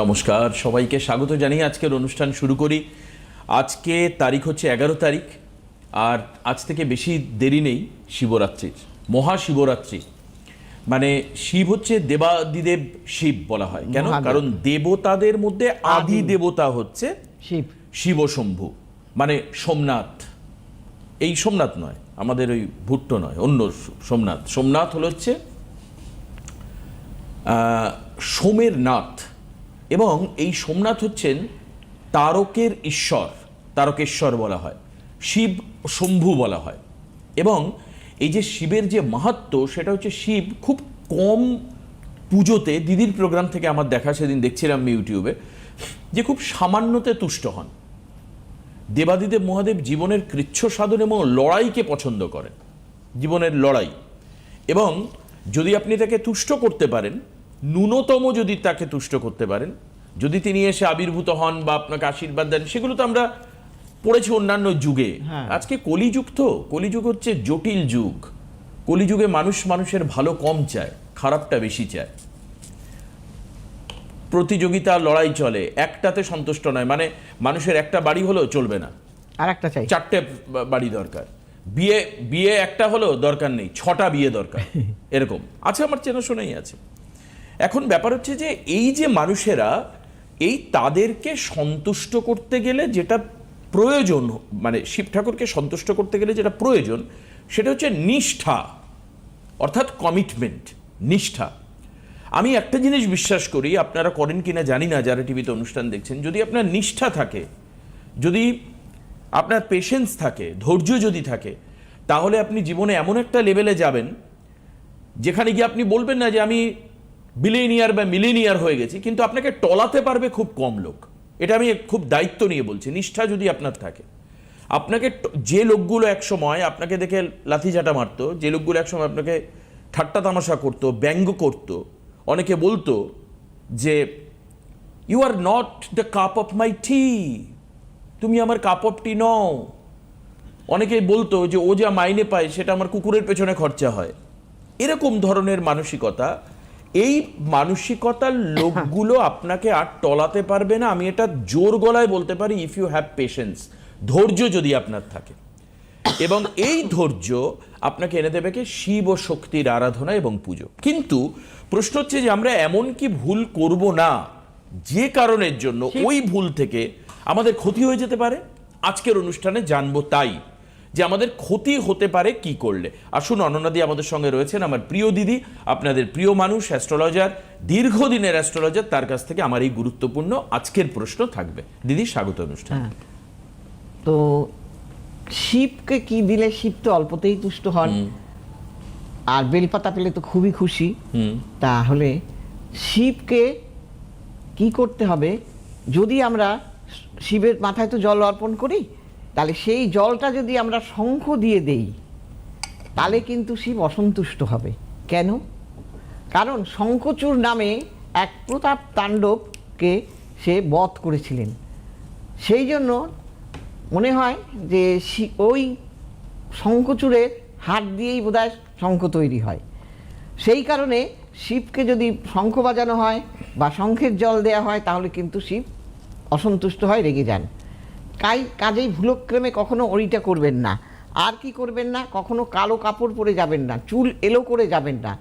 নমস্কার সবাইকে স্বাগত জানিয়ে আজকের অনুষ্ঠান শুরু করি। আজকে তারিখ হচ্ছে এগারো তারিখ আর আজ থেকে বেশি দেরি নেই শিবরাত্রির মহাশিবরাত্রি। মানে শিব হচ্ছে দেবাদিদেব শিব বলা হয় কেন? কারণ দেবতাদের মধ্যে আদি। দেবতা হচ্ছে শিব। শিবশম্ভু মানে সোমনাথ। এই সোমনাথ নয় আমাদের ওই ভুট্টো নয় অন্য সোমনাথ। সোমনাথ হলো হচ্ছে সোমের নাথ এবং এই সোমনাথ হচ্ছেন তারকের ঈশ্বর, তারকেশ্বর বলা হয়, শিব শম্ভু বলা হয়। এবং এই যে শিবের যে মাহাত্ম্য, সেটা হচ্ছে শিব খুব কম পুজোতে, দিদির প্রোগ্রাম থেকে আমার দেখা, সেদিন দেখছিলাম ইউটিউবে, যে খুব সামান্যতে তুষ্ট হন। দেবাদিদেব মহাদেব জীবনের কৃচ্ছ সাধন এবং লড়াইকে পছন্দ করেন, জীবনের লড়াই। এবং যদি আপনি তাকে তুষ্ট করতে পারেন, ন্যূনতম যদি তাকে তুষ্ট করতে পারেন যদি তিনি এসে আবির্ভূত হন বা আপনাকে আশীর্বাদ দেন সেগুলো তো আমরা পড়েছি অন্যান্য যুগে। হ্যাঁ। আজকে কলিযুগ তো। কলিযুগ হচ্ছে জটিল যুগ। কলিযুগে মানুষ মানুষের ভালো কম চায় খারাপটা বেশি চায়। প্রতিযোগিতা লড়াই চলে। একটাতে সন্তুষ্ট নয়। মানে মানুষের একটা বাড়ি হলেও চলবে না। আর একটা চাই। চারটে বাড়ি দরকার। বিয়ে বিয়ে একটা হলো দরকার নেই। ছটা বিয়ে দরকার। এরকম। আছে আমার চেনাশোনাই আছে। এখন ব্যাপার হচ্ছে যে এই যে মানুষেরা এই তাদেরকে সন্তুষ্ট করতে গেলে যেটা প্রয়োজন মানে শিব ঠাকুরকে সন্তুষ্ট করতে গেলে যেটা প্রয়োজন, সেটা হচ্ছে নিষ্ঠা, অর্থাৎ কমিটমেন্ট নিষ্ঠা। আমি একটা জিনিস বিশ্বাস করি, আপনারা করেন কিনা জানি না, যারা টিভিতে অনুষ্ঠান দেখছেন, যদি আপনার নিষ্ঠা থাকে, যদি আপনার পেশেন্স থাকে, ধৈর্য যদি থাকে, তাহলে আপনি জীবনে এমন একটা লেভেলে যাবেন, যেখানে গিয়ে আপনি বলবেন না যে আমি বিলেনিয়ার বা মিলেনিয়ার হয়ে গেছি, কিন্তু আপনাকে টলাতে পারবে খুব কম লোক। এটা আমি খুব দায়িত্ব নিয়ে বলছি, নিষ্ঠা যদি আপনার থাকে। আপনাকে যে লোকগুলো এক সময় আপনাকে দেখে লাথিঝাঁটা মারতো, যে লোকগুলো এক সময় আপনাকে ঠাট্টা তামাশা করতো, ব্যঙ্গ করতো, অনেকে বলতো যে you are not the cup of my tea তুমি আমার কাপ অফ টি নও। অনেকেই বলতো যে, ও যা মাইনে পায়, সেটা আমার কুকুরের পেছনে খরচা হয়। এরকম ধরনের মানসিকতা এই মানসিকতার লোকগুলো আপনাকে আর টলাতে পারবে না। আমি এটা জোর গলায় বলতে পারি ইফ ইউ হ্যাভ পেশেন্স ধৈর্য যদি আপনার থাকে। এবং এই ধৈর্য আপনাকে এনে দেবে কি? শিব ও শক্তির আরাধনা এবং পুজো। কিন্তু প্রশ্ন হচ্ছে যে আমরা এমন কি ভুল করব না যে কারণের জন্য ওই ভুল থেকে আমাদের ক্ষতি হয়ে যেতে পারে? আজকের অনুষ্ঠানে জানব তাই। যে আমাদের ক্ষতি হতে পারে কি করলে। আসুন অননাদি আমাদের সঙ্গে রয়েছেন আমার প্রিয় দিদি আপনাদের প্রিয় মানুষ অ্যাস্ট্রোলজার দীর্ঘদিনের অ্যাস্ট্রোলজার তার কাছ থেকে আমার এই গুরুত্বপূর্ণ আজকের প্রশ্ন থাকবে। দিদি স্বাগত অনুষ্ঠান। হ্যাঁ তো শিবকে কি দিলে? শিব তো অল্পতেই তুষ্ট হন। আর বেলপাতা পেলে তো খুবই খুশি। হুম। তাহলে শিবকে কি করতে হবে? যদি আমরা শিবের মাথায় তো জল অর্পণ করি তাহলে সেই জলটা যদি আমরা শঙ্খ দিয়ে দেই, তাহলে কিন্তু শিব অসন্তুষ্ট হবে। কেন? কারণ শঙ্খচূড় নামে এক প্রতাপ তাণ্ডবকে সে বধ করেছিলেন। সেই জন্য মনে হয় যে ওই শঙ্খচূড়ের হাত দিয়েই বোধহয় শঙ্খ তৈরি হয়। সেই কারণে শিবকে যদি শঙ্খ বাজানো হয় বা শঙ্খের জল দেওয়া হয়, তাহলে কিন্তু শিব অসন্তুষ্ট হয়, রেগে যান। কাই কাজেই ভুলক্রমে কখনো ওইটা করবেন না। আর কি করবেন না, কখনো কালো কাপড় পরে যাবেন না, চুল এলো করে যাবেন না।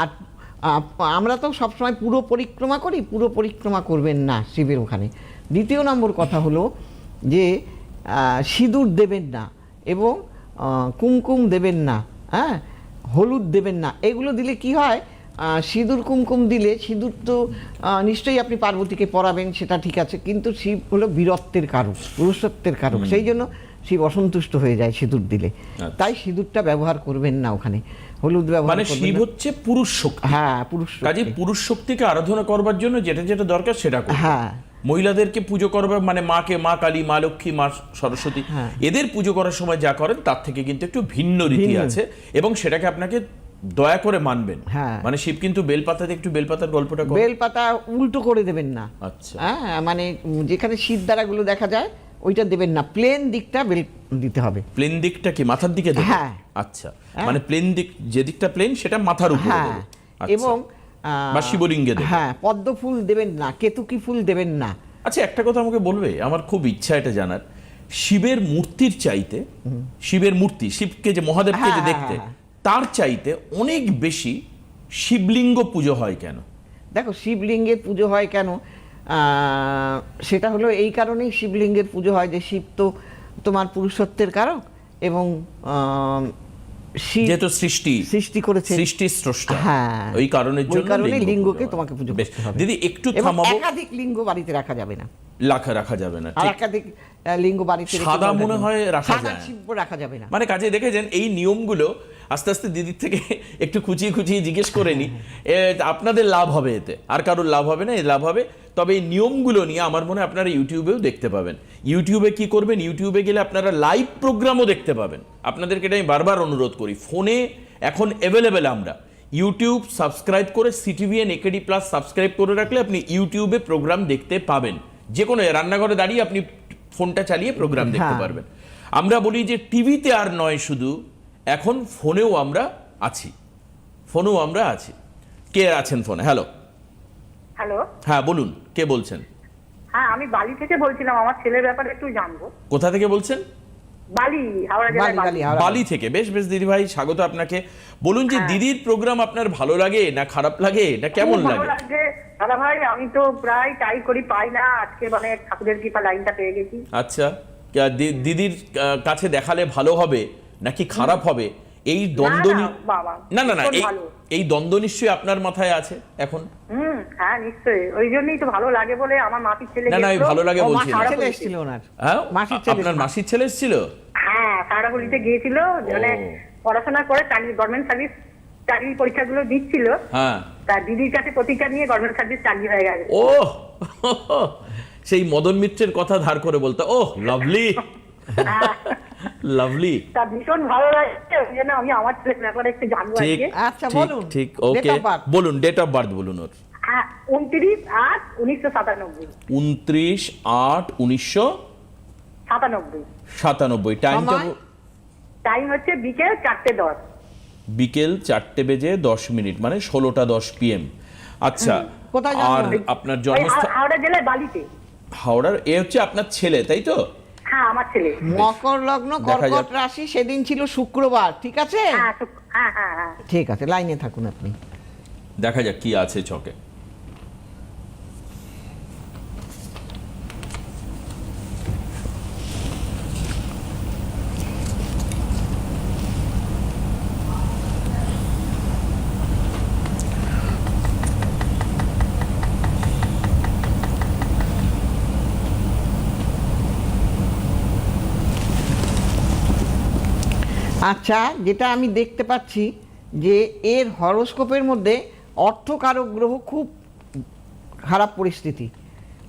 আর আমরা তো সবসময় পুরো পরিক্রমা করি, পুরো পরিক্রমা করবেন না শিবের ওখানে। দ্বিতীয় নম্বর কথা হলো যে সিঁদুর দেবেন না এবং কুমকুম দেবেন না হ্যাঁ? হলুদ দেবেন না। এগুলো দিলে কি হয়? সিঁদুর কুমকুম দিলে সিঁদুর তো নিশ্চয়ই আপনি পার্বতীকে পরাবেন সেটা ঠিক আছে কিন্তু শিব হলো বীরত্বের কারক পুরুষত্বের কারক সেই জন্য শিব অসন্তুষ্ট হয়ে যায় সিঁদুর দিলে। তাই সিঁদুরটা ব্যবহার করবেন না ওখানে হলুদ ব্যবহার মানে শিব হচ্ছে পুরুষ শক্তি। হ্যাঁ পুরুষ কাজে পুরুষ শক্তিকে আরাধনা করবার জন্য যেটা যেটা দরকার সেটা হ্যাঁ। মহিলাদেরকে পুজো করবার মানে মাকে মা কালী মা লক্ষ্মী মা সরস্বতী হ্যাঁ। এদের পুজো করার সময় যা করেন তার থেকে কিন্তু একটু ভিন্ন রীতি আছে এবং সেটাকে আপনাকে দয়া করে মানবেন। হ্যাঁ। মানে শিব কিন্তু বেলপাতাতে একটু বেলপাতার গল্পটা বেলপাতা উল্টো করে দেবেন না। আচ্ছা। হ্যাঁ মানে যেখানে শীত দ্বারাগুলো দেখা যায় ওইটা দেবেন না। প্লেন দিকটা বেল দিতে হবে। প্লেন দিকটা কি? মাথার দিকে দেবে হ্যাঁ। আচ্ছা। মানে প্লেন দিক যে দিকটা প্লেন সেটা মাথার উপরে হ্যাঁ। আচ্ছা। এবং বা শিবলিঙ্গে দেবে। হ্যাঁ পদ্ম ফুল দেবেন না কেতুকি ফুল দেবেন না। আচ্ছা একটা কথা আমাকে বলবে? আমার খুব ইচ্ছা এটা জানার। শিবের মূর্তির চাইতে শিবের মূর্তি শিবকে যে মহাদেবকে যে হ্যাঁ, দেখতে হ্যাঁ, তার চাইতে অনেক বেশি শিবলিঙ্গ পুজো হয় কেন? দেখো শিবলিঙ্গের পুজো হয় কেন? সেটা হলো এই কারণেই শিবলিঙ্গের পুজো হয় যে শিব তো তোমার পুরুষত্বের কারক এবং যেহেতু সৃষ্টি সৃষ্টি করেছে। সৃষ্টি স্রষ্টা। হ্যাঁ। ওই কারণের জন্য কারণে লিঙ্গকে তোমাকে পুজো বেশ, করতে হবে। দিদি একটু থামাবো। একাধিক লিঙ্গ বাড়িতে রাখা যাবে না। লাখা রাখা যাবে না একাধিক লিঙ্গ বাড়িতে সাদা মনে হয় রাখা যায়। শিব রাখা যাবে না। মানে কাজে দেখেছেন এই নিয়মগুলো আস্তে আস্তে দিদির থেকে একটু খুঁচিয়ে খুঁচিয়ে জিজ্ঞেস করে নি এ, আপনাদের লাভ হবে এতে। আর কারোর লাভ হবে না এই লাভ হবে। তবে এই নিয়মগুলো নিয়ে আমার মনে হয় আপনারা ইউটিউবেও দেখতে পাবেন। ইউটিউবে কি করবেন? ইউটিউবে গেলে আপনারা লাইভ প্রোগ্রামও দেখতে পাবেন। আপনাদেরকে এটা আমি বারবার অনুরোধ করি ফোনে এখন অ্যাভেলেবেল আমরা। ইউটিউব সাবস্ক্রাইব করে সিটিভিএন একেডি প্লাস সাবস্ক্রাইব করে রাখলে আপনি ইউটিউবে প্রোগ্রাম দেখতে পাবেন। যে কোনো রান্নাঘরে দাঁড়িয়ে আপনি ফোনটা চালিয়ে প্রোগ্রাম দেখতে হ্যাঁ। পারবেন। আমরা বলি যে টিভিতে আর নয় শুধু এখন ফোনেও আমরা আছি। ফোনেও আমরা আছি। কে আছেন ফোনে? হ্যালো। হ্যালো। হ্যাঁ বলুন কে বলছেন? হ্যাঁ আমি বালি থেকে বলছিলাম আমার ছেলের ব্যাপারে একটু জানব। কোথা থেকে বলছেন? বালি হাওড়া বালি, থেকে। বেশ বেশ দিদি ভাই স্বাগত আপনাকে। বলুন যে দিদির প্রোগ্রাম আপনার ভালো লাগে না খারাপ লাগে? না কেমন লাগে? দাদা ভাই আমি তো প্রায় ট্রাই করি পাই না। আজকে মানে ঠাকুরের কৃপা লাইনটা পেয়ে গেছি। আচ্ছা। দি- দিদির কাছে দেখালে ভালো হবে। নাকি খারাপ হবে? এই দ্বন্দ্ব না, না না এই দ্বন্দ্ব নিশ্চয়ই আপনার মাথায় আছে এখন? হুম হ্যাঁ নিশ্চয়ই। ওই জন্যই তো ভালো লাগে বলে আমার মাসির ছেলে না, না, আমি ভালো লাগে বলছি মাসির না। ছেলে এসেছিল ওনার। হ্যাঁ? আপনার মাসির ছেলে এসেছিল? হ্যাঁ সারাবলিতে গিয়েছিল মানে পড়াশোনা করে চাকরি গভর্নমেন্ট সার্ভিস চাকরির পরীক্ষাগুলো দিচ্ছিল। হ্যাঁ। তার দিদির কাছে প্রতিজ্ঞা নিয়ে গভর্নমেন্ট সার্ভিস চাকরি হয়ে গেছে। ও সেই মদন মিত্রের কথা ধার করে বলতো। ও লাভলি হ্যাঁ। লাভলি তা ভীষণ ভালো লাগছে ওই জন্য আমি আমার ছেলের ব্যাপারে একটু জানব ঠিক আজকে আচ্ছা, ঠিক, বলুন। ঠিক ওকে বলুন ডেট অফ বার্থ বলুন ওর। হ্যাঁ উনত্রিশ আট উনিশশো সাতানব্বই। উনত্রিশ আট উনিশশো সাতানব্বই। সাতানব্বই। টাইমটা টাইম হচ্ছে বিকেল চারটে দশ। বিকেল চারটে বেজে দশ মিনিট মানে ষোলোটা দশ পিএম আচ্ছা আর আপনার জন্মস্থান হাওড়া জেলায় বালিতে। হাওড়ার এ হচ্ছে আপনার ছেলে তাই তো? হ্যাঁ আমার ছেলে। মকর লগ্ন দেখা কর্কট যাক। রাশি সেদিন ছিল শুক্রবার ঠিক আছে? হ্যাঁ হ্যাঁ ঠিক আছে লাইনে থাকুন আপনি। দেখা যাক কি আছে ছকে আচ্ছা যেটা আমি দেখতে পাচ্ছি যে এর হরোস্কোপের মধ্যে অর্থকারক গ্রহ খুব খারাপ পরিস্থিতি।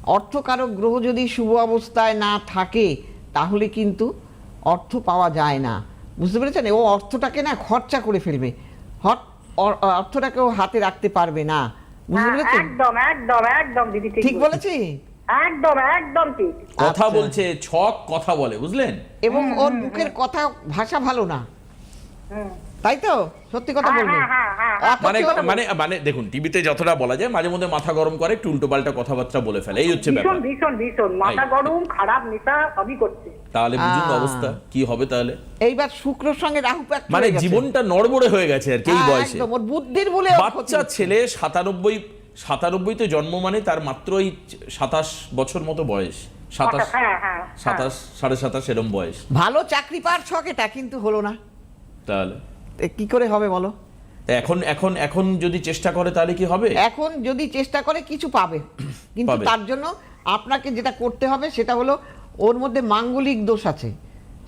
অর্থকারক গ্রহ যদি শুভ অবস্থায় না থাকে তাহলে কিন্তু অর্থ পাওয়া যায় না। বুঝতে পেরেছেন? ও অর্থটাকে না খরচা করে ফেলবে। হট অর্থটাকে ও হাতে রাখতে পারবে না। বুঝতে হ্যাঁ, পেরেছেন? একদম একদম একদম দিদি ঠিক ঠিক বলেছে। একদম একদম ঠিক। কথা আচ্ছা। বলছে ছক কথা বলে বুঝলেন? এবং ওর মুখের কথা ভাষা ভালো না। তাই তো? সত্যি কথা হ্যাঁ, বলবে। হ্যাঁ, হ্যাঁ, মানে মানে মানে দেখুন টিভিতে যতটা বলা যায় মাঝে মধ্যে মাথা গরম করে একটু উল্টো পাল্টা কথাবার্তা বলে ফেলে এই হচ্ছে ভীষণ ব্যাপার। ভীষণ ভীষণ। মাথা গরম খারাপ নেতা সবই করছে। তাহলে বুঝুন অবস্থা কি হবে তাহলে? এইবার শুক্রর সঙ্গে রাহু pact মানে জীবনটা নড়বড়ে হয়ে গেছে আর কি এই বয়সে। একদম, ওর বুদ্ধির বলে বাচ্চা ছেলে সাতানব্বই সাতানব্বইতে জন্ম মানে তার মাত্র ওই সাতাশ বছর মতো বয়স। সাতাশ হ্যাঁ হ্যাঁ সাতাশ সাড়ে সাতাশ এরম বয়স। ভালো চাকরি পাওয়ার ছক এটা কিন্তু হলো না। তাহলে। কি করে হবে বলো? এখন এখন এখন যদি চেষ্টা করে তাহলে কি হবে? এখন যদি চেষ্টা করে কিছু পাবে। কিন্তু তার জন্য আপনাকে যেটা করতে হবে সেটা হলো ওর মধ্যে মাঙ্গলিক দোষ আছে।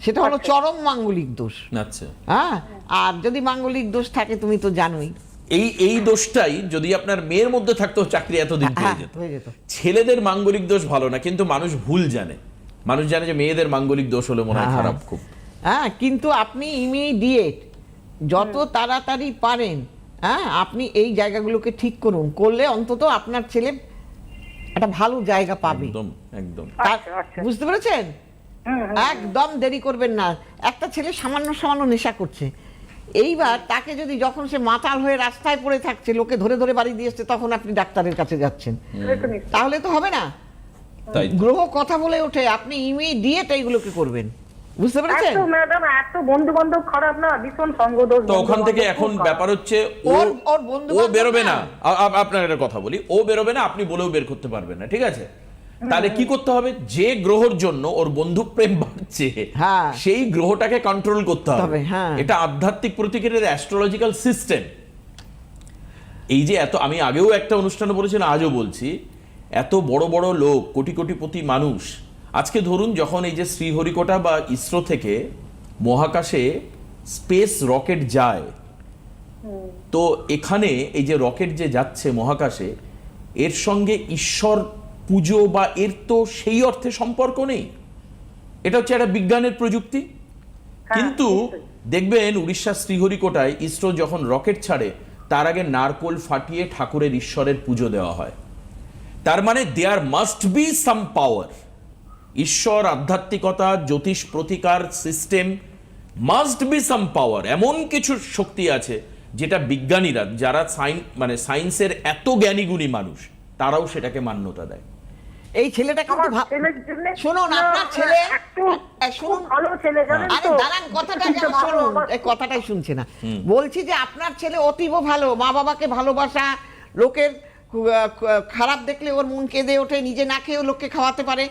সেটা হলো চরম মাঙ্গলিক দোষ। আচ্ছা। হ্যাঁ? আর যদি মাঙ্গলিক দোষ থাকে তুমি তো জানোই। এই এই দোষটাই যদি আপনার মেয়ের মধ্যে থাকতো চাকরি এতদিন পেয়ে হ্যাঁ যেত। হয়ে যেত। ছেলেদের মাঙ্গলিক দোষ ভালো না কিন্তু মানুষ ভুল জানে। মানুষ জানে যে মেয়েদের মাঙ্গলিক দোষ হলে মনে হয় হ্যাঁ। খারাপ খুব। হ্যাঁ কিন্তু আপনি ইমিডিয়েট যত তাড়াতাড়ি পারেন হ্যাঁ আপনি এই জায়গাগুলোকে ঠিক করুন। করলে অন্তত আপনার ছেলে একটা ভালো জায়গা পাবে। একদম একদম। আচ্ছা, আচ্ছা। বুঝতে পেরেছেন। একদম দেরি করবেন না। একটা ছেলে সামান্য সামান্য নেশা করছে। এইবার তাকে যদি যখন সে মাতাল হয়ে রাস্তায় পড়ে থাকছে লোকে ধরে ধরে বাড়ি দিয়ে এসছে তখন আপনি ডাক্তারের কাছে যাচ্ছেন। তাহলে তো হবে না। গ্রহ কথা বলে ওঠে আপনি ইমিডিয়েট এইগুলোকে করবেন। বুঝতে পেরেছেন? ম্যাডাম এত বন্ধু বান্ধব খারাপ না? ভীষণ সঙ্গ দোষ তো ওখান থেকে এখন ব্যাপার হচ্ছে ও ওর- বন্ধু ও বেরোবে না। আপনার একটা কথা বলি। ও বেরোবে না আপনি বলেও বের করতে পারবেন না ঠিক আছে? তাহলে কি করতে হবে যে গ্রহর জন্য ওর বন্ধু প্রেম বাড়ছে হ্যাঁ। সেই গ্রহটাকে কন্ট্রোল করতে হবে হ্যাঁ। এটা আধ্যাত্মিক প্রতীকের অ্যাস্ট্রোলজিক্যাল সিস্টেম এই যে এত আমি আগেও একটা অনুষ্ঠানে বলেছিলাম আজও বলছি এত বড় বড় লোক কোটি কোটিপতি মানুষ আজকে ধরুন যখন এই যে শ্রীহরিকোটা বা ইসরো থেকে মহাকাশে স্পেস রকেট যায় তো এখানে এই যে রকেট যে যাচ্ছে মহাকাশে এর সঙ্গে ঈশ্বর পুজো বা এর তো সেই অর্থে সম্পর্ক নেই। এটা হচ্ছে একটা বিজ্ঞানের প্রযুক্তি। হ্যাঁ, কিন্তু দেখবেন উড়িষ্যার শ্রীহরিকোটায় ইসরো যখন রকেট ছাড়ে তার আগে নারকোল ফাটিয়ে ঠাকুরের ঈশ্বরের পুজো দেওয়া হয়। তার মানে দেয়ার মাস্ট বি সাম পাওয়ার ঈশ্বর আধ্যাত্মিকতা জ্যোতিষ প্রতিকার system must be some power এমন কিছু শক্তি আছে যেটা বিজ্ঞানীরা যারা সাইন মানে সায়েন্সের এত জ্ঞানীগুণী মানুষ তারাও সেটাকে মান্যতা দেয়। এই ছেলেটা কিন্তু শুনুন আপনার ছেলে ভালো জানেন তো? দাঁড়ান কথাটা শুনুন। এই কথাটাই শুনছে না। বলছি যে আপনার ছেলে অতীব ভালো মা বাবাকে ভালোবাসা লোকের আহ, খারাপ দেখলে ওর মন কেঁদে ওঠে নিজে না খেয়েও লোককে খাওয়াতে পারে।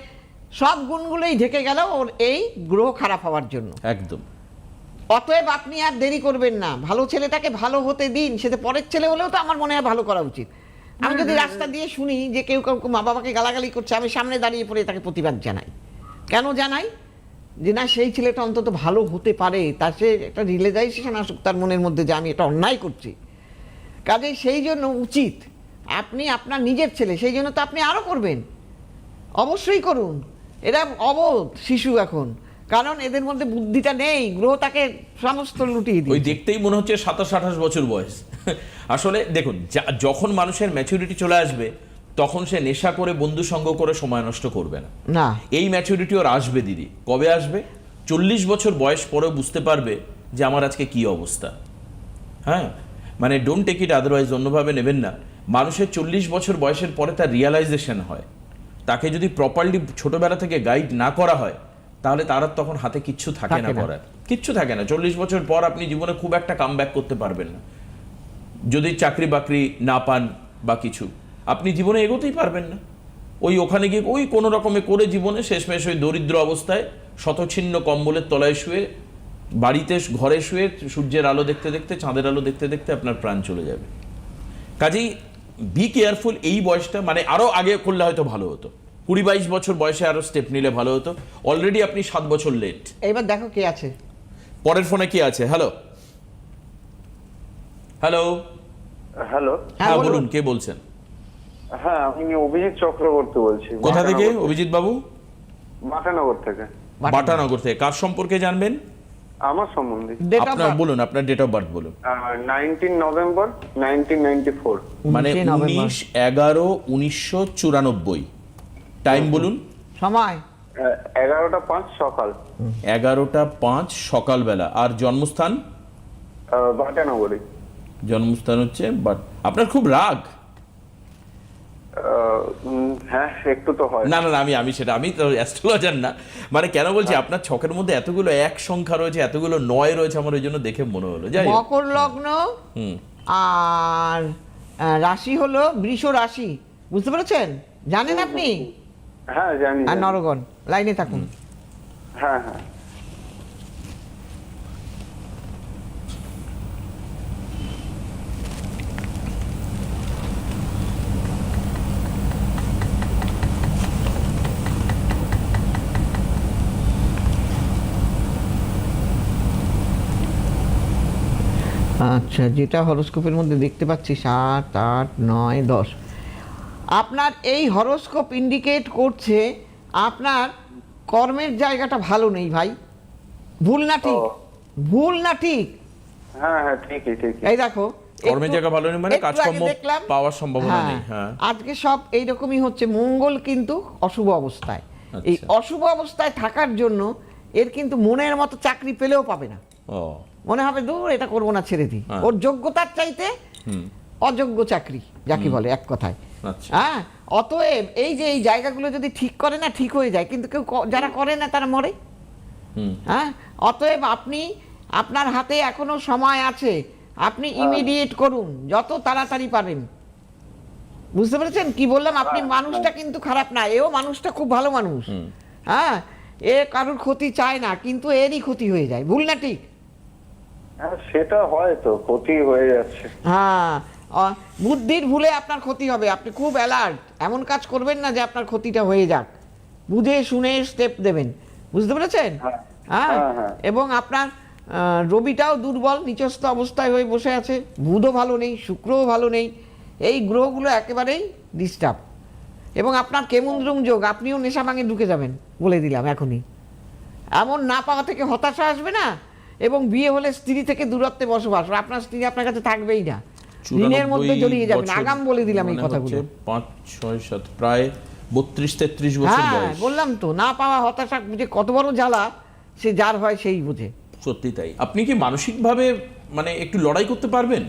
সব গুণগুলোই ঢেকে গেল ওর এই গ্রহ খারাপ হওয়ার জন্য। একদম। অতএব আপনি আর দেরি করবেন না। ভালো ছেলেটাকে ভালো হতে দিন। সেটা পরের ছেলে হলেও তো আমার মনে হয় ভালো করা উচিত। আমি যদি রাস্তা দিয়ে শুনি যে কেউ কাউকে মা বাবাকে গালাগালি করছে আমি সামনে দাঁড়িয়ে পড়ে তাকে প্রতিবাদ জানাই। কেন জানাই? যে না সেই ছেলেটা অন্তত ভালো হতে পারে তার সে একটা রিয়েলাইজেশন আসুক তার মনের মধ্যে যে আমি এটা অন্যায় করছি। কাজে সেই জন্য উচিত আপনি আপনার নিজের ছেলে সেই জন্য তো আপনি আরও করবেন। অবশ্যই করুন। এরা অবোধ শিশু এখন। কারণ এদের মধ্যে বুদ্ধিটা নেই গ্রহ তাকে সমস্ত লুটিয়ে ওই দেখতেই মনে হচ্ছে সাতাশ আঠাশ বছর বয়স। আসলে দেখুন যখন মানুষের ম্যাচুরিটি চলে আসবে তখন সে নেশা করে বন্ধু সঙ্গ করে সময় নষ্ট করবে না। না। এই ম্যাচুরিটি ওর আসবে দিদি। কবে আসবে? চল্লিশ বছর বয়স পরেও বুঝতে পারবে যে আমার আজকে কি অবস্থা। হ্যাঁ? মানে ডোন্ট টেক ইট আদারওয়াইজ অন্যভাবে নেবেন না। মানুষের চল্লিশ বছর বয়সের পরে তার রিয়ালাইজেশন হয়। তাকে যদি প্রপারলি ছোটোবেলা থেকে গাইড না করা হয় তাহলে তার আর তখন হাতে কিচ্ছু থাকে না করার কিচ্ছু থাকে না। চল্লিশ বছর পর আপনি জীবনে খুব একটা কাম করতে পারবেন না। যদি চাকরি বাকরি না পান বা কিছু আপনি জীবনে এগোতেই পারবেন না। ওই ওখানে গিয়ে ওই কোনো রকমে করে জীবনে শেষমেশ ওই দরিদ্র অবস্থায় শতচ্ছিন্ন কম্বলের তলায় শুয়ে বাড়িতে ঘরে শুয়ে সূর্যের আলো দেখতে দেখতে চাঁদের আলো দেখতে দেখতে আপনার প্রাণ চলে যাবে। কাজেই বি কেয়ারফুল এই বয়সটা মানে আরও আগে করলে হয়তো ভালো হতো। কুড়ি বাইশ বছর বয়সে আরও স্টেপ নিলে ভালো হতো। অলরেডি আপনি সাত বছর লেট এবার দেখো কে আছে। পরের ফোনে কি আছে? হ্যালো হ্যালো হ্যালো হ্যাঁ বলুন। কে বলছেন? হ্যাঁ আমি অভিজিৎ চক্রবর্তী বলছি কোথা থেকে? অভিজিৎ বাবু? বাটানগর থেকে। বাটানগর থেকে। কার সম্পর্কে জানবেন? আমার সম্বন্ধে। ডেট আপনার বলুন আপনার ডেট অফ বার্থ বলুন। Nineteen November nineteen ninety four মানে উনিশ এগারো উনিশশো চুরানব্বই। টাইম বলুন। সময়। এগারোটা পাঁচ সকাল। এগারোটা পাঁচ সকালবেলা। আর জন্মস্থান? বাটানগরে জন্মস্থান হচ্ছে বাট আপনার খুব রাগ। হ্যাঁ একটু তো হয়। না না না, আমি আমি সেটা আমি তো অ্যাস্ট্রোলজার না। মানে কেন বলছি আপনার ছকের মধ্যে এতগুলো এক সংখ্যা রয়েছে এতগুলো নয় রয়েছে আমার ওই জন্য দেখে মনে হলো। যাই। মকর লগ্ন আর রাশি হলো বৃষ রাশি বুঝতে পেরেছেন? জানেন আপনি? হ্যাঁ জানি আর। নরগণ লাইনে থাকুন। হ্যাঁ হ্যাঁ। আচ্ছা যেটা হরোস্কোপের মধ্যে দেখতে পাচ্ছি সাত আট নয় দশ। আপনার এই হরোস্কোপ ইন্ডিকেট করছে আপনার কর্মের জায়গাটা ভালো নেই ভাই। ভুল না ঠিক? ভুল না ঠিক? হ্যাঁ হ্যাঁ ঠিকই ঠিকই। এই দেখো কর্মের জায়গা ভালো নেই মানে কাজকর্ম পাওয়ার সম্ভাবনা নেই, হ্যাঁ। আজকে সব এইরকমই হচ্ছে মঙ্গল কিন্তু অশুভ অবস্থায়। এই আচ্ছা। অশুভ অবস্থায় থাকার জন্য এর কিন্তু মনের মতো চাকরি পেলেও পাবে না। মনে হবে দূর এটা করব না ছেড়ে দিই। হ্যাঁ। ওর যোগ্যতার চাইতে অযোগ্য চাকরি যাকে বলে এক কথায়। হ্যাঁ অতএব এই যে এই জায়গাগুলো যদি ঠিক করে না ঠিক হয়ে যায়। কিন্তু কেউ যারা করে না তারা মরে। হ্যাঁ অতএব আপনি আপনার হাতে এখনও সময় আছে। আপনি ইমিডিয়েট করুন যত তাড়াতাড়ি পারেন। বুঝতে পেরেছেন? কি বললাম? আপনি মানুষটা কিন্তু খারাপ না এও মানুষটা খুব ভালো মানুষ। হ্যাঁ এ কারোর ক্ষতি চায় না কিন্তু এরই ক্ষতি হয়ে যায়। ভুল না ঠিক? হ্যাঁ সেটা হয় তো ক্ষতি হয়ে যাচ্ছে। হ্যাঁ বুদ্ধির ভুলে আপনার ক্ষতি হবে। আপনি খুব অ্যালার্ট এমন কাজ করবেন না যে আপনার ক্ষতিটা হয়ে যাক। বুঝে শুনে স্টেপ দেবেন। বুঝতে পেরেছেন? হ্যাঁ। হ্যাঁ? হ্যাঁ, হ্যাঁ। এবং আপনার রবিটাও দুর্বল নিচস্থ অবস্থায় হয়ে বসে আছে। বুধও ভালো নেই শুক্রও ভালো নেই। এই গ্রহগুলো একেবারেই ডিস্টার্ব এবং আপনার কেমুন্দ্রুম যোগ আপনিও নেশা ভাঙে ঢুকে যাবেন বলে দিলাম এখনই। এমন না পাওয়া থেকে হতাশা আসবে না। এবং বিয়ে হলে স্ত্রী থেকে দূরত্বে বসবাস। আপনার স্ত্রী আপনার কাছে থাকবেই না। ঋণের মধ্যে জড়িয়ে যাবেন। আগাম বলে দিলাম এই কথাগুলো। পাঁচ ছয় সাত প্রায় বত্রিশ তেত্রিশ বছর হ্যাঁ বয়স। বললাম তো না পাওয়া হতাশা বুঝে কত বড় জ্বালা সে যার হয় সেই বুঝে। সত্যি তাই। আপনি কি মানসিকভাবে মানে একটু লড়াই করতে পারবেন?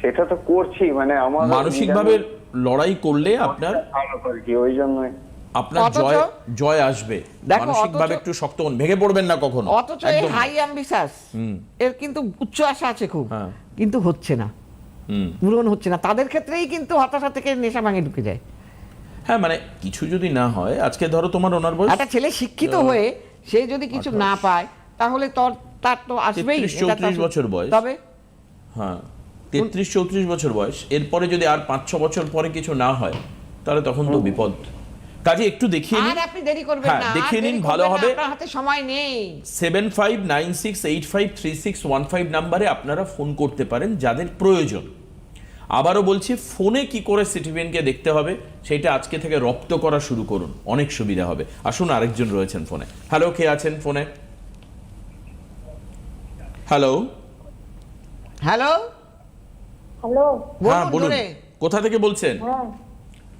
সেটা তো করছি মানে আমার মানসিকভাবে লড়াই করলে আপনার কি ওই জন্যই। আপনার জয় জয় আসবে। দেখো, মানসিকভাবে একটু শক্ত হন ভেঙে পড়বেন না কখনো। অথচ। হাই অ্যাম্বিশাস এর কিন্তু উচ্চ আশা আছে খুব। হ্যাঁ। কিন্তু হচ্ছে না। পূরণ হচ্ছে না। তাদের ক্ষেত্রেই কিন্তু হতাশা থেকে নেশা ভাঙে ঢুকে যায়। হ্যাঁ মানে কিছু যদি না হয় আজকে ধরো তোমার ওনার বয়স একটা ছেলে শিক্ষিত হয়ে সে যদি কিছু না পায় তাহলে তোর তার তো আসবেই। 33, এটা তো 34 আসবে। বছর বয়স। তবে হ্যাঁ তেত্রিশ চৌত্রিশ বছর বয়স। এরপরে যদি আর পাঁচ ছ বছর পরে কিছু না হয় তাহলে তখন তো বিপদ। কাজে একটু দেখিয়ে নিন। আর আপনি দেরি করবেন হ্যাঁ, না দেখিয়ে নিন, ভালো হবে। আপনার হাতে সময় নেই। Seven five nine six eight five three six one five নাম্বারে আপনারা ফোন করতে পারেন যাদের প্রয়োজন। আবারও বলছি ফোনে কি করে সিটিভিএনকে দেখতে হবে সেটা আজকে থেকে রপ্ত করা শুরু করুন। অনেক সুবিধা হবে। আসুন আরেকজন রয়েছেন ফোনে। হ্যালো কে আছেন ফোনে? হ্যালো? হ্যালো? হ্যালো। হ্যাঁ বলুন। বলুন কোথা থেকে বলছেন? হ্যাঁ।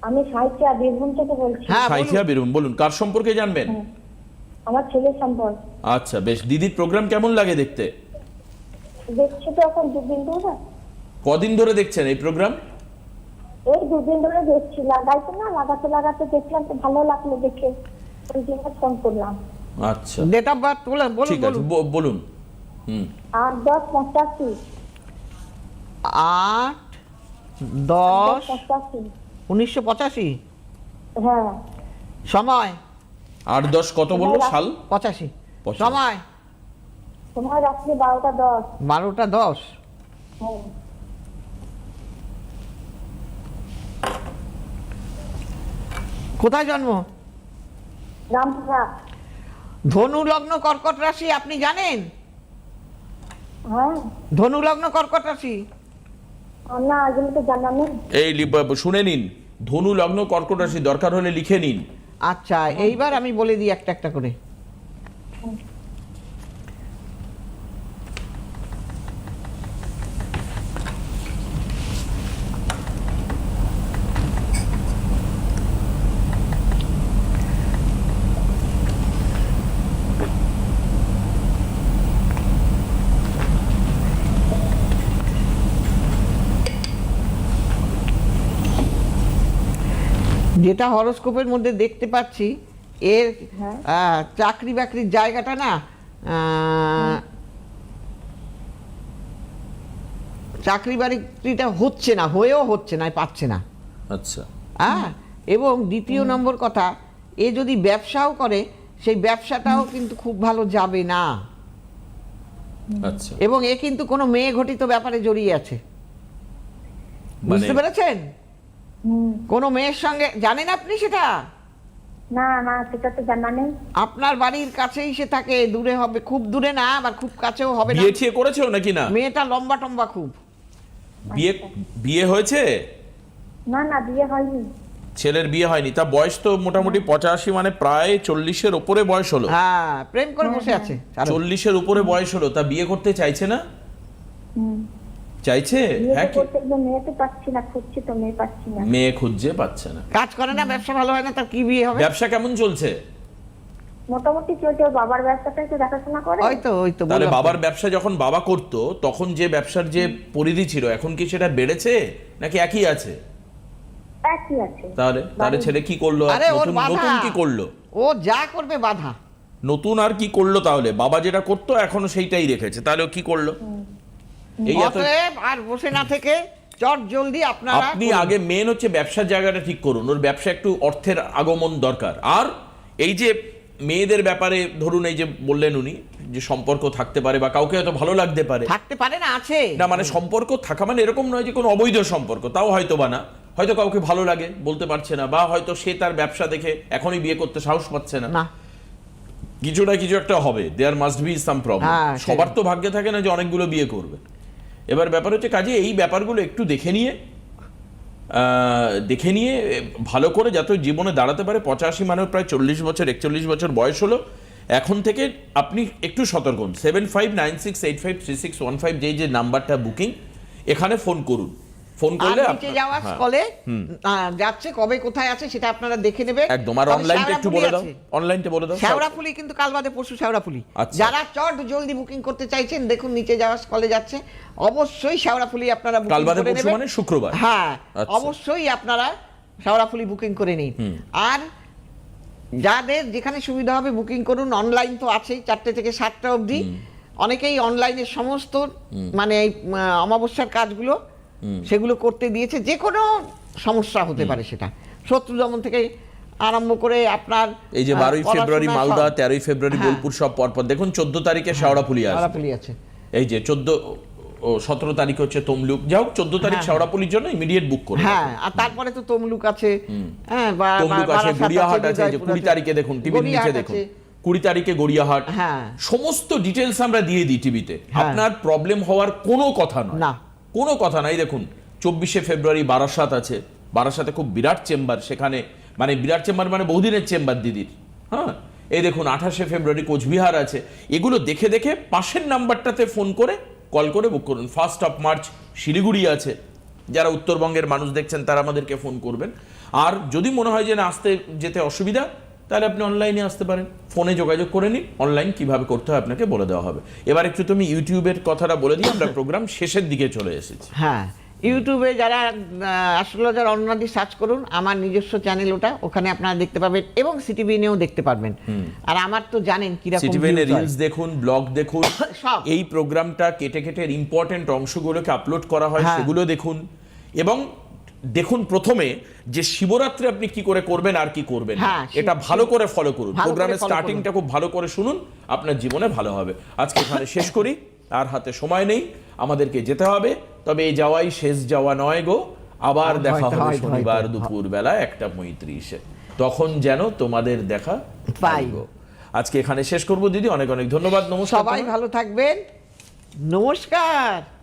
আমি সাহিত্যা বীরভূম থেকে বলছি। হ্যাঁ। সাইথিয়া বেরুন বলুন কার সম্পর্কে জানবেন? আমার ছেলের সম্পর্ক। আচ্ছা বেশ দিদির প্রোগ্রাম কেমন লাগে দেখতে? দেখছি তো এখন দুদিন ধরে। কদিন ধরে দেখছেন এই প্রোগ্রাম এই দুদিন ধরে দেখছি লাগাইতে না লাগাতে লাগাতে দেখলাম তো ভালো লাগল দেখে। ওই জন্য ফোন করলাম। আচ্ছা। ডেট অফ বার্থ বলুন বলুন ঠিক আছে বলুন। হুম। আট দশ পঁচাশি। আট দশ পঁচাশি। উনিশশো পঁচাশি? হ্যাঁ। সময়? আট দশ কত বলল? সাল? পঁচাশি। সময়? সময় রাত্রি বারোটা দশ। বারোটা দশ। হ্যাঁ। কোথায় জন্ম? ধনু লগ্ন কর্কট রাশি আপনি জানেন? হ্যাঁ। ধনু লগ্ন কর্কট রাশি? না এগুলো তো জানা নেই। এই শুনে নিন। ধনু লগ্ন কর্কট রাশি দরকার হলে লিখে নিন। আচ্ছা এইবার আমি বলে দিই একটা একটা করে। যেটা হরোস্কোপের মধ্যে দেখতে পাচ্ছি এর হ্যাঁ। আহ, চাকরি বাকরির জায়গাটা না চাকরি বাকরিটা হচ্ছে না হয়েও হচ্ছে না পাচ্ছে না। আচ্ছা। হ্যাঁ এবং দ্বিতীয় নম্বর কথা এ যদি ব্যবসাও করে সেই ব্যবসাটাও কিন্তু খুব ভালো যাবে না। আচ্ছা। এবং এ কিন্তু কোনো মেয়ে ঘটিত ব্যাপারে জড়িয়ে আছে। মানে বুঝতে পেরেছেন? কোনো মেয়ের সঙ্গে জানেন আপনি সেটা? না না সেটা তো জানা নেই। আপনার বাড়ির কাছেই সে থাকে দূরে হবে খুব দূরে না আবার খুব কাছেও হবে না। বিয়ে ঠিয়ে করেছ নাকি না? মেয়েটা লম্বা টম্বা খুব। বিয়ে বিয়ে হয়েছে? না না বিয়ে হয়নি। ছেলের বিয়ে হয়নি তা বয়স তো মোটামুটি পঁচাশি মানে প্রায় চল্লিশের উপরে বয়স হলো। হ্যাঁ প্রেম করে বসে আছে চল্লিশের উপরে বয়স হলো তা বিয়ে করতে চাইছে না? চাইছে? হ্যাঁ কি? মেয়ে তো পাচ্ছি না খুঁজছি তো মেয়ে পাচ্ছি না। মেয়ে খুঁজছে পাচ্ছে না। কাজ করে না ব্যবসা ভালো হয় না তার কি বিয়ে হবে? ব্যবসা কেমন চলছে? মোটামুটি চলছে বাবার ব্যবসাটা একটু দেখাশোনা করে। ওই তো ওই তো তাহলে বাবার ব্যবসা যখন বাবা করতো তখন যে ব্যবসার যে পরিধি ছিল এখন কি সেটা বেড়েছে? নাকি একই আছে? একই আছে। তাহলে তাহলে ছেলে কি করল? আরে ওর নতুন নতুন কি করল? ও যা করবে বাধা। নতুন আর কি করল তাহলে? বাবা যেটা করতো এখনও সেইটাই রেখেছে। তাহলে ও কি করল? এই অতএব আর বসে না থেকে চট জলদি আপনারা আপনি আগে মেন হচ্ছে ব্যবসার জায়গাটা ঠিক করুন। ওর ব্যবসা একটু অর্থের আগমন দরকার। আর এই যে মেয়েদের ব্যাপারে ধরুন এই যে বললেন উনি যে সম্পর্ক থাকতে পারে বা কাউকে হয়তো ভালো লাগতে পারে। থাকতে পারে না আছে। না মানে সম্পর্ক থাকা মানে এরকম নয় যে কোনো অবৈধ সম্পর্ক তাও হয়তো বা না। হয়তো কাউকে ভালো লাগে বলতে পারছে না বা হয়তো সে তার ব্যবসা দেখে এখনই বিয়ে করতে সাহস পাচ্ছে না। কিছু না কিছু একটা হবে। There must be some problem সবার তো ভাগ্যে থাকে না যে অনেকগুলো বিয়ে করবে। এবার ব্যাপার হচ্ছে কাজে এই ব্যাপারগুলো একটু দেখে নিয়ে দেখে নিয়ে ভালো করে যাতে জীবনে দাঁড়াতে পারে, পঁচাশি মানে প্রায় চল্লিশ বছর, একচল্লিশ বছর বয়স হলো, এখন থেকে আপনি একটু সতর্ক হন। Seven five nine six eight five three six one five যে যে নাম্বারটা বুকিং এখানে ফোন করুন। ফোন করলে নিচে আপনার- যাওয়া হ্যাঁ। যাচ্ছে কবে কোথায় আছে সেটা আপনারা দেখে নেবেন একদম আর অনলাইনটা একটু বলে দাও। অনলাইনটা বলে দাও। শেওড়াফুলি কিন্তু কাল বাদে পরশু শেওড়াফুলি আচ্ছা। যারা চট জলদি বুকিং করতে চাইছেন দেখুন নিচে যাওয়া কলে যাচ্ছে। অবশ্যই শেওড়াফুলি আপনারা বুকিং কাল বাদে পরশু মানে শুক্রবার। হ্যাঁ আচ্ছা। অবশ্যই আপনারা শেওড়াফুলি বুকিং করে নিন। আর যাদের যেখানে সুবিধা হবে বুকিং করুন অনলাইন তো আছেই চারটে থেকে সাতটা অবধি। অনেকেই অনলাইনে সমস্ত মানে অমাবস্যার কাজগুলো সেগুলো করতে দিয়েছে যে কোনো সমস্যা হতে পারে সেটা। শত্রু দমন থেকে আরম্ভ করে আপনার এই যে বারোই ফেব্রুয়ারি মালদা তেরোই ফেব্রুয়ারি হ্যাঁ। বোলপুর সব পরপর। দেখুন চোদ্দ তারিখে শেওড়াফুলি আসবে। শেওড়াফুলি আছে। এই যে চোদ্দ ও সতেরো তারিখ হচ্ছে তমলুক। যাই হোক চোদ্দ তারিখ হ্যাঁ। শেওড়াফুলির জন্য ইমিডিয়েট বুক করে হ্যাঁ আর তারপরে তো তমলুক আছে। হ্যাঁ বা- তমলুক আছে গড়িয়াহাট আছে যে কুড়ি। তারিখে দেখুন টিভির নিচে দেখুন। কুড়ি তারিখে গড়িয়াহাট। হ্যাঁ। সমস্ত ডিটেলস আমরা দিয়ে দিই টিভিতে হ্যাঁ। আপনার প্রবলেম হওয়ার কোনো কথা নয়। না। কোনো কথা নাই, দেখুন। চব্বিশে ফেব্রুয়ারি বারাসাত আছে। বারাসাতে খুব বিরাট চেম্বার, সেখানে মানে বিরাট চেম্বার মানে বহুদিনের চেম্বার, দিদির। হ্যাঁ? এই দেখুন, আঠাশে ফেব্রুয়ারি কোচবিহার আছে। এগুলো দেখে দেখে পাশের নাম্বারটাতে ফোন করে কল করে বুক করুন। ফার্স্ট অফ মার্চ শিলিগুড়ি আছে। যারা উত্তরবঙ্গের মানুষ দেখছেন, তারা আমাদেরকে ফোন করবেন। আর যদি মনে হয় যে না, আসতে যেতে অসুবিধা তাহলে আপনি অনলাইনে আসতে পারেন। ফোনে যোগাযোগ করে নিন অনলাইন কীভাবে করতে হয় আপনাকে বলে দেওয়া হবে। এবার একটু তুমি ইউটিউবের কথাটা বলে দিই আমরা প্রোগ্রাম শেষের দিকে চলে এসেছি। হ্যাঁ ইউটিউবে যারা অ্যাস্ট্রোলজার অন্যদি সার্চ করুন আমার নিজস্ব চ্যানেল ওটা ওখানে আপনারা দেখতে পাবেন এবং সিটিভিনেও দেখতে পারবেন। আর আমার তো জানেন কীরকম সিটিভেনে রিলস দেখুন ব্লগ দেখুন সব। এই প্রোগ্রামটা কেটে কেটে ইম্পর্টেন্ট অংশগুলোকে আপলোড করা হয় হ্যাঁ। সেগুলো দেখুন। এবং দেখুন প্রথমে যে শিবরাত্রি আপনি কি করে করবেন আর কি করবেন। হ্যাঁ, এটা ভালো করে ফলো করুন। প্রোগ্রামের স্টার্টিংটা খুব ভালো করে শুনুন আপনার জীবনে ভালো হবে। আজকে এখানে শেষ করি আর হাতে সময় নেই আমাদেরকে যেতে হবে তবে এই যাওয়াই শেষ যাওয়া নয় গো। আবার দেখা হবে শনিবার হয়তো। দুপুর বেলা একটা পঁয়ত্রিশে তখন যেন তোমাদের দেখা পাই। গো। আজকে এখানে শেষ করব দিদি। অনেক অনেক ধন্যবাদ। নমস্কার সবাই ভালো থাকবেন। নমস্কার।